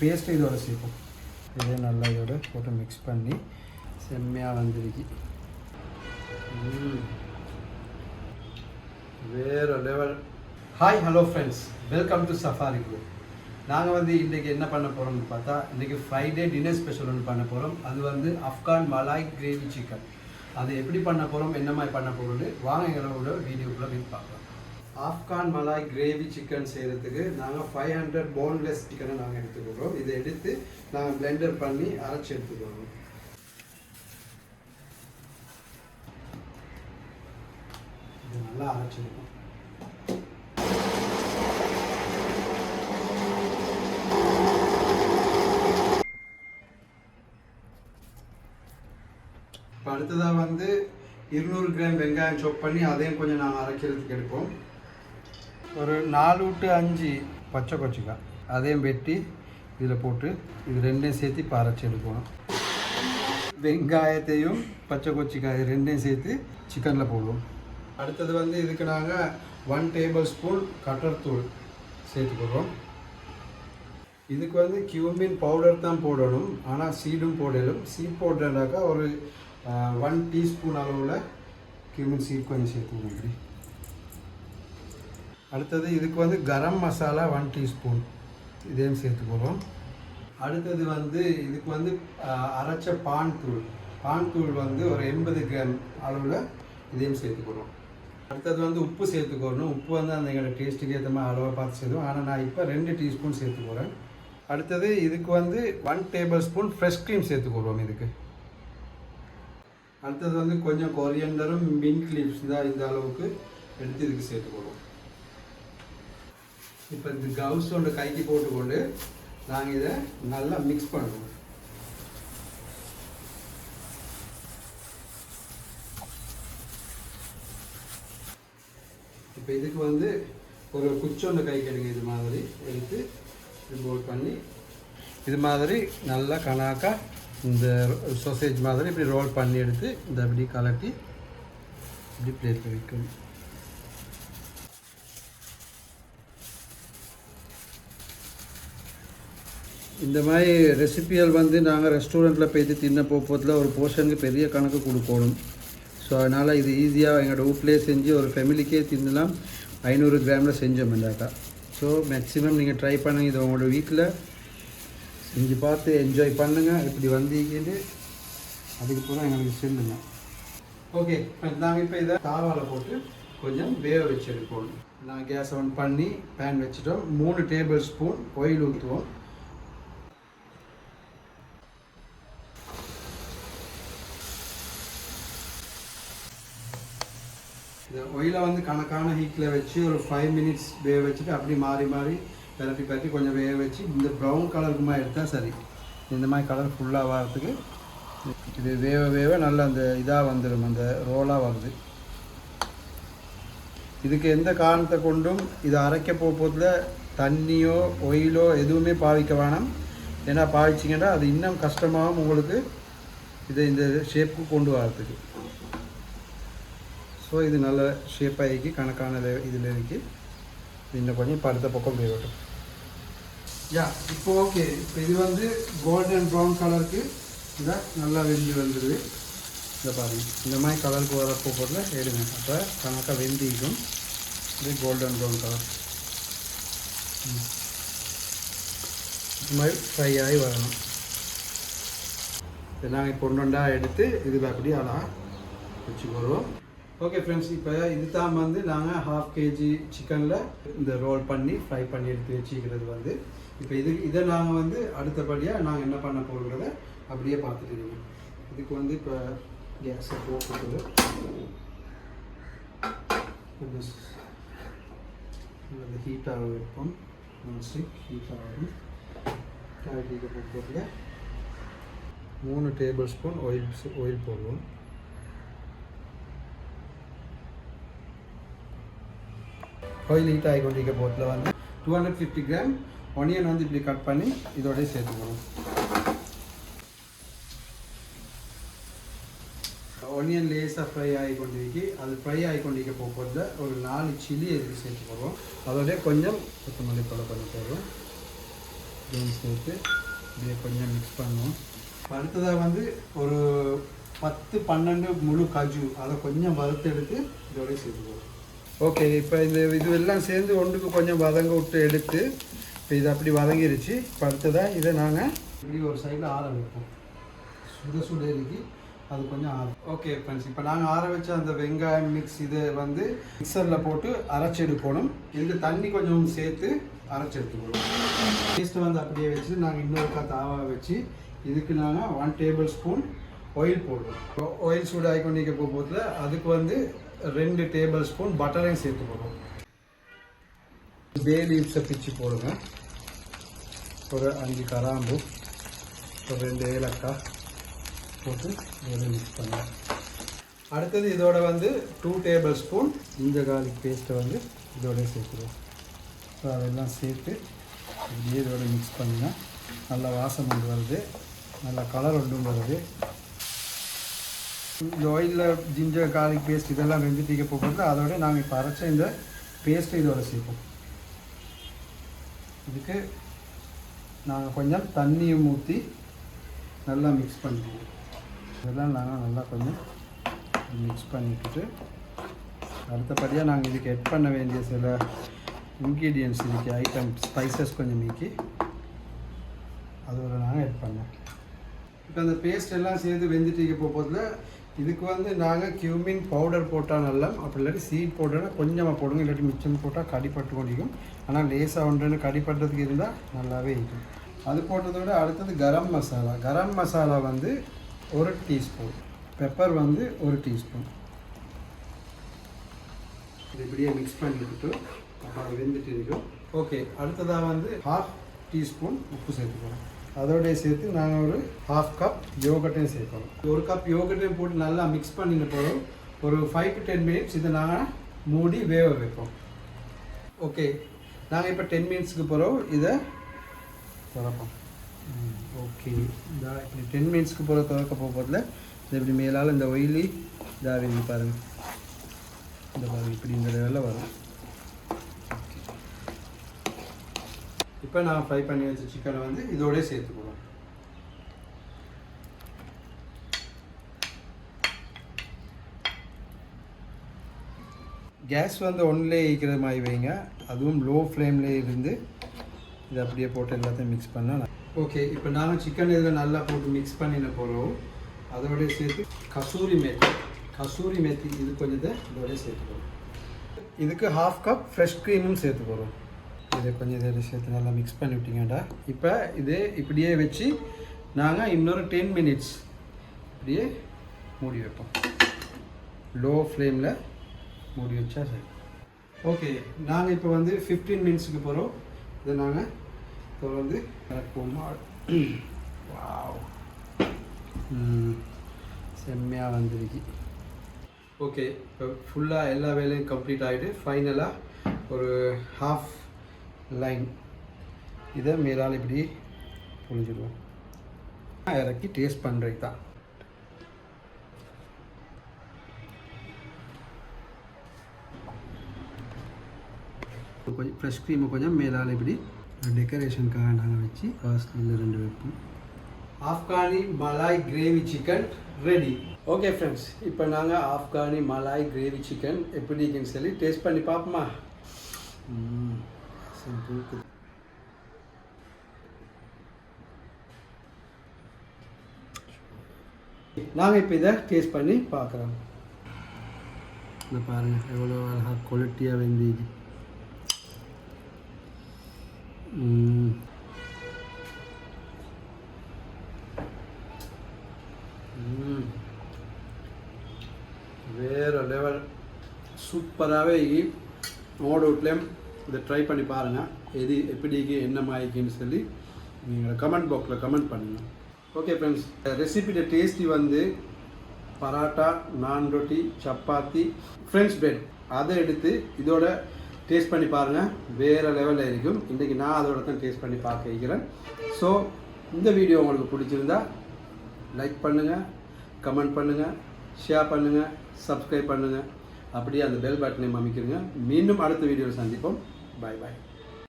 Paste இதோட சேர்ப்போம். இதே நல்லா இதோட போட்டு மிக்ஸ் பண்ணி செம்மையாக வந்துருக்கு. வேறு வேற level hi hello friends welcome to safari group நாங்கள் வந்து இன்றைக்கி என்ன பண்ண போகிறோம்னு பார்த்தா இன்றைக்கி ஃப்ரைடே டின்னர் ஸ்பெஷல் ஒன்று பண்ண போகிறோம் அது வந்து அஃப்கான் மலாய் கிரேவி சிக்கன் அது எப்படி பண்ண போகிறோம் என்ன மாதிரி பண்ண போகிறோம்னு வாங்க எங்களோட வீடியோக்குள்ளே போய் பார்க்கலாம். ஆப்கான் மலாய் கிரேவி சிக்கன் செய்கிறதுக்கு நாங்கள் ஃபைவ் ஹண்ட்ரட் போன்லெஸ் சிக்கனை நாங்கள் எடுத்துக்கிறோம் இதை எடுத்து நாங்கள் பிளெண்டர் பண்ணி அரைச்சி எடுத்துக்கிறோம் இது நல்லா அரைச்சிருக்கோம் இப்போ அடுத்ததாக வந்து இருநூறு கிராம் வெங்காயம் chop பண்ணி அதையும் கொஞ்சம் நாங்கள் அரைக்கிறதுக்கு எடுப்போம். ஒரு நாலு டு அஞ்சு பச்சை கொச்சிக்காய் அதையும் வெட்டி இதில் போட்டு இது ரெண்டையும் சேர்த்து இப்போ அரைச்சி எடுக்கணும் வெங்காயத்தையும் பச்சை கொச்சிக்காய் ரெண்டையும் சேர்த்து சிக்கனில் போடுவோம். அடுத்தது வந்து இதுக்கு நாங்கள் ஒன் டேபிள் ஸ்பூன் கட்டர் தூள் சேர்த்துக்கிறோம் இதுக்கு வந்து கியூமின் பவுடர் தான் போடணும். ஆனால் சீடும் போடலும். சீட் போட்டேன்னாக்கா ஒரு ஒன் டீஸ்பூன் அளவில் கியூமின் சீட் கொஞ்சம் சேர்த்துக்கணும் இப்படி அடுத்தது இதுக்கு வந்து கரம் மசாலா ஒன் டீஸ்பூன் இதையும் சேர்த்துக்கிறோம் அடுத்தது வந்து இதுக்கு வந்து அரைச்ச பான் தூள். பான் தூள் வந்து ஒரு எண்பது கிராம் அளவில் இதையும் சேர்த்துக்கிறோம் அடுத்தது வந்து உப்பு சேர்த்துக்கணும் உப்பு வந்து அந்த எங்களோட டேஸ்ட்டுக்கு ஏற்ற மாதிரி அளவாக பார்த்து சேர்த்துவோம் ஆனால் நான் இப்போ ரெண்டு டீஸ்பூன் சேர்த்துக்கிறேன் அடுத்தது இதுக்கு வந்து one tablespoon fresh cream சேர்த்துக்கிறோம் இதுக்கு. அடுத்தது வந்து கொஞ்சம் கொரியண்டரும் மின்ட் லீவ்ஸ் தான் இந்த அளவுக்கு எடுத்து இதுக்கு சேர்த்துக்கிறோம் இப்போ இந்த கவுஸ் ஒன்று கைக்கு போட்டுக்கொண்டு நாங்கள் இதை நல்லா மிக்ஸ் பண்ணுவோம். இப்போ இதுக்கு வந்து ஒரு குச்சி கை கெடுங்க இது மாதிரி எடுத்து ரிமோட் பண்ணி இது மாதிரி நல்லா கணாக்கா இந்த சொசேஜ் மாதிரி இப்படி ரோல் பண்ணி எடுத்து இந்த அப்படி கலட்டி இப்படி பிளேட்டில் வைக்கணும். இந்த மாதிரி ரெசிபிகள் வந்து நாங்கள் ரெஸ்டாரண்ட்டில் போயிட்டு தின்ன போகிறதுல ஒரு போர்ஷனுக்கு பெரிய கணக்கு கொடுக்கணும். ஸோ அதனால் இது ஈஸியாக எங்களோட வீட்லேயே செஞ்சு ஒரு ஃபேமிலிக்கே தின்னலாம். ஐநூறு கிராமில் செஞ்சோம் இந்தாக்கா. ஸோ மேக்ஸிமம் நீங்கள் ட்ரை பண்ணுங்க. இது உங்களோட வீட்டில் செஞ்சு பார்த்து என்ஜாய் பண்ணுங்கள் இப்படி வந்தீங்கன்னு அதுக்கு பிறகு எங்களுக்கு செல்லுங்க. ஓகே நாங்கள் இப்போ இதை தாவாவில் போட்டு கொஞ்சம் வேக வச்சு எடுப்போம் நான் கேஸ் ஆன் பண்ணி பேன் வச்சுட்டோம். மூணு டேபிள் ஸ்பூன் ஆயில் ஊற்றுவோம் இந்த ஒயிலை வந்து கணக்கான ஹீட்டில் வச்சு ஒரு ஃபைவ் மினிட்ஸ் வேக வச்சுட்டு அப்படி மாறி மாறி பரப்பி பரப்பி கொஞ்சம் வேக வச்சு இந்த ப்ரௌன் கலருக்குமா எடுத்தால் சரி. இந்த மாதிரி கலர் ஃபுல்லாக வரத்துக்கு இது வேக வேக நல்லா அந்த இதாக வந்துடும் அந்த ரோலாக வருது. இதுக்கு எந்த காரணத்தை கொண்டும் இதை அரைக்க போகிறதுல தண்ணியோ ஒயிலோ எதுவுமே பாவிக்க வேணாம். ஏன்னா பாவிச்சிங்கன்னா அது இன்னும் கஷ்டமாகவும் உங்களுக்கு இதை இந்த ஷேப்புக்கு கொண்டு வரத்துக்கு ஸோ இது நல்ல ஷேப் ஆகி கணக்கான இதில் இருக்கு இன்னும் கொஞ்சம் படுத்த பக்கம் போய்விட்டோம் யா இப்போ ஓகே இப்போ இது வந்து கோல்டன் ப்ரௌன் கலருக்கு இந்த நல்லா வெந்து வந்துடுது இதை பாருங்கள் இந்த மாதிரி கலருக்கு வர பொருள் எடுங்க. அப்போ கணக்காக வெந்திக்கும் இது கோல்டன் ப்ரௌன் கலர் இது மாதிரி ஃப்ரை ஆகி வரணும். இதை நாங்கள் இப்போ ஒன்று ஒன்றா எடுத்து இது அப்படியே அழகாக வச்சுக்கிறோம் ஓகே ஃப்ரெண்ட்ஸ் இப்போ இது தான் வந்து நாங்கள் ஹாஃப் கேஜி சிக்கனில் இந்த ரோல் பண்ணி ஃப்ரை பண்ணி எடுத்து வச்சுக்கிறது வந்து. இப்போ இது இதை நாங்கள் வந்து அடுத்தபடியாக நாங்கள் என்ன பண்ண போகிறோங்கிறத அப்படியே பார்த்துட்டு இருக்கோம் இதுக்கு வந்து இப்போ கேஸை போட்டு கொஞ்சம் ஹீட்டாக வைப்போம். நான்ஸ்டிக் ஹீட் ஆகும் ஹீட்டை போட்டு மூணு டேபிள் ஸ்பூன் ஆயில் ஆயில் போடுவோம். கோயில் ஹீட் ஆகி கொண்டிருக்க போட்டில் வந்து two hundred fifty gram onion வந்து இப்படி கட் பண்ணி இதோடய சேர்த்துக்கணும். ஒனியன் லேஸாக ஃப்ரை ஆகி கொண்டிருக்கு அது ஃப்ரை ஆகி கொண்டிருக்க போகிறத ஒரு நாலு சில்லி இதுக்கு சேர்த்து போடுவோம் அதோடய கொஞ்சம் கொத்தமல்லி தலை கொஞ்சம் போடுவோம் இதையும் சேர்த்து இதை கொஞ்சம் மிக்ஸ் பண்ணுவோம். அடுத்ததாக வந்து ஒரு பத்து பன்னெண்டு முழு காஜு. அதை கொஞ்சம் வறுத்து எடுத்து இதோடய சேர்த்துக்குவோம் ஓகே இப்போ இந்த இது எல்லாம் சேர்ந்து ஒன்றுக்கு கொஞ்சம் வதங்க விட்டு எடுத்து இப்போ இது அப்படி வதங்கிருச்சு. இப்போ அடுத்ததாக இதை நாங்கள் இப்படி ஒரு சைடில் ஆற வைப்போம். சுட சுட இருக்கு அது கொஞ்சம் ஆறும் ஓகே ஃப்ரெண்ட்ஸ் இப்போ நாங்கள் ஆற வச்ச அந்த வெங்காயம் மிக்ஸ் இதை வந்து மிக்சரில் போட்டு அரைச்சி எடுக்கணும். இதுக்கு தண்ணி கொஞ்சம் சேர்த்து அரைச்சி எடுத்துக்கணும். டேஸ்ட்டை வந்து அப்படியே வச்சு நாங்கள் இன்னொரு தாவா வச்சு இதுக்கு நாங்கள் ஒன் டேபிள் ஸ்பூன் ஆயில் போடுவோம். ஆயில் சூடாகி கொண்டிருக்க போகும்போது அதுக்கு வந்து ரெண்டு டேபிள் ஸ்பூன் பட்டரையும் சேர்த்து போடுவோம். பே லீவ்ஸை பிச்சு போடுங்க. ஒரு அஞ்சு கராம்பு ஒரு ரெண்டு ஏலக்காய் போட்டு இதோட மிக்ஸ் பண்ணுங்க. அடுத்தது இதோட வந்து டூ டேபிள் ஸ்பூன் இந்த கார்லிக் பேஸ்ட்டை வந்து இதோட சேர்த்துருவோம். ஸோ அதெல்லாம் சேர்த்து இப்படியே இதோட மிக்ஸ் பண்ணுங்கள் நல்லா வாசம் கொண்டு வருது. நல்லா கலர் ஒன்றும் வருது. இந்த ஆயிலில் ஜிஞ்சர் கார்லிக் பேஸ்ட் இதெல்லாம் வெந்துட்டிக்க போகிறது அதோட நாங்கள் இப்போ அரைச்ச இந்த பேஸ்ட்டு இதோட சேர்ப்போம் இதுக்கு நாங்கள் கொஞ்சம் தண்ணியும் ஊற்றி நல்லா மிக்ஸ் பண்ணிக்குவோம் இதெல்லாம் நாங்கள் நல்லா கொஞ்சம் மிக்ஸ் பண்ணிக்கிட்டு அடுத்தபடியாக நாங்கள் இதுக்கு எட் பண்ண வேண்டிய சில இன்க்ரீடியன்ஸ் இதுக்கு ஐட்டம் ஸ்பைசஸ் கொஞ்சம் நீக்கி அதோட நாங்கள் எட் பண்ணோம் இப்போ அந்த பேஸ்ட் எல்லாம் சேர்த்து வெந்துட்டு இருக்க போகிறதுல இதுக்கு வந்து நாங்கள் கியூமின் பவுடர் போட்டால் நல்லா அப்படி இல்லாட்டி சீட் பவுடர்னா கொஞ்சமாக போடுங்க இல்லாட்டி மிச்சம் போட்டால் கடிப்பட்டு கொண்டிருக்கும். ஆனால் லேசாக ஒன்றுன்னு கடிப்பட்டதுக்கு இருந்தால் நல்லாவே இருக்கும். அது போட்டதோட அடுத்தது கரம் மசாலா. கரம் மசாலா வந்து ஒரு டீஸ்பூன் பெப்பர் வந்து ஒரு டீஸ்பூன் இது இப்படியே மிக்ஸ் பண்ணிக்கிட்டு அப்புறம் வெந்துட்டு இருக்கும் ஓகே அடுத்ததாக வந்து ஹாஃப் டீஸ்பூன் உப்பு சேர்த்துக்கிறோம் அதோடய சேர்த்து நாங்கள் ஒரு ஹாஃப் கப் யோகட்டையும் சேர்க்கணும். ஒரு கப் யோகட்டையும் போட்டு நல்லா மிக்ஸ் பண்ணின போகிறோம் ஒரு ஃபைவ் டு டென் மினிட்ஸ் இதை நாங்கள் மூடி வேக வைப்போம். ஓகே நாங்கள் இப்போ டென் மினிட்ஸ்க்கு போகிறோம் இதை திறப்போம். ஓகே இதாக இப்படி டென் மினிட்ஸ்க்கு போகிற திறக்க போகிறதுல இது இப்படி மேலால் இந்த ஒயிலி இதாக வேண்டி பாருங்கள் இந்த பாருங்கள் இப்படி இந்த லெவலில் வரும். இப்போ நான் ஃப்ரை பண்ணி வச்ச சிக்கனை வந்து இதோடய சேர்த்துக்குவோம் கேஸ் வந்து ஒன்லேயே இருக்கிற மாதிரி வைங்க. அதுவும் லோ ஃப்ளேம்லே இருந்து இதை அப்படியே போட்டு எல்லாத்தையும் மிக்ஸ் பண்ணால் ஓகே இப்போ நாங்கள் சிக்கன் இதில் நல்லா போட்டு மிக்ஸ் பண்ணின போகிறோம் அதோடய சேர்த்து கசூரி மேத்தி கசூரி மேத்தி இது கொஞ்சத்தை இதோடய சேர்த்துக்கிறோம் இதுக்கு ஹாஃப் கப் ஃப்ரெஷ் க்ரீமும் சேர்த்து போகிறோம் இதை கொஞ்சம் இதை சேர்த்து நல்லா மிக்ஸ் பண்ணி விட்டீங்கடா. இப்போ இது இப்படியே வச்சு நாங்கள் இன்னொரு டென் மினிட்ஸ் இப்படியே மூடி வைப்போம். லோ ஃப்ளேமில் மூடி வச்சா சரி. ஓகே நாங்கள் இப்போ வந்து ஃபிஃப்டீன் மினிட்ஸுக்கு போகிறோம் இதை நாங்கள் தொடர்ந்து இறக்குவோம் வாவ் செம்மையாக வந்துருக்கு. ஓகே இப்போ ஃபுல்லாக எல்லா வேலையும் கம்ப்ளீட் ஆகிட்டு ஃபைனலாக ஒரு ஹாஃப் லைன் இதை மேலால் இப்படி புழிஞ்சிடுவோம். இறக்கி டேஸ்ட் பண்ணுறது தான் கொஞ்சம் ஃப்ரெஷ் க்ரீமை கொஞ்சம் மேலால் இப்படி டெக்கரேஷனுக்காக நாங்கள் வச்சு காஸ்ட்லியில் ரெண்டு வைப்போம். Afghani malai gravy chicken ready okay friends இப்போ நாங்கள் ஆப்கானி மலாய் கிரேவி சிக்கன் எப்படி இருக்குன்னு சொல்லி டேஸ்ட் பண்ணி பார்ப்போமா? சிம்பிள் நாங்கள் இப்போ இதை டேஸ்ட் பண்ணி பார்க்குறோம் இந்த பாருங்கள் எவ்வளோ அழகாக குவாலிட்டியாக வெந்திக்கு ம். ம். வேற லெவல் சூப்பராகவே உங்களோட வீட்லேயும் இதை ட்ரை பண்ணி பாருங்கள் எது எப்படிக்கு என்ன மாதிரிக்குன்னு சொல்லி நீங்கள் கமெண்ட் பாக்ஸில் கமெண்ட் பண்ணுங்கள் ஓகே ஃப்ரெண்ட்ஸ் ரெசிபியோட டேஸ்டி வந்து பராட்டா நான் ரொட்டி சப்பாத்தி ஃப்ரெஞ்ச் பிரெட் அதை எடுத்து இதோட டேஸ்ட் பண்ணி பாருங்கள் வேறு லெவலில் இருக்கும். இன்றைக்கி நான் அதோட தான் டேஸ்ட் பண்ணி பார்க்க வைக்கிறேன் ஸோ இந்த வீடியோ உங்களுக்கு பிடிச்சிருந்தா லைக் பண்ணுங்கள் கமெண்ட் பண்ணுங்கள் ஷேர் பண்ணுங்கள் சப்ஸ்கிரைப் பண்ணுங்கள் அப்படியே அந்த பெல் பட்டனை அமைக்கிறங்க மீண்டும் அடுத்த வீடியோவில் சந்திப்போம். பாய் பாய்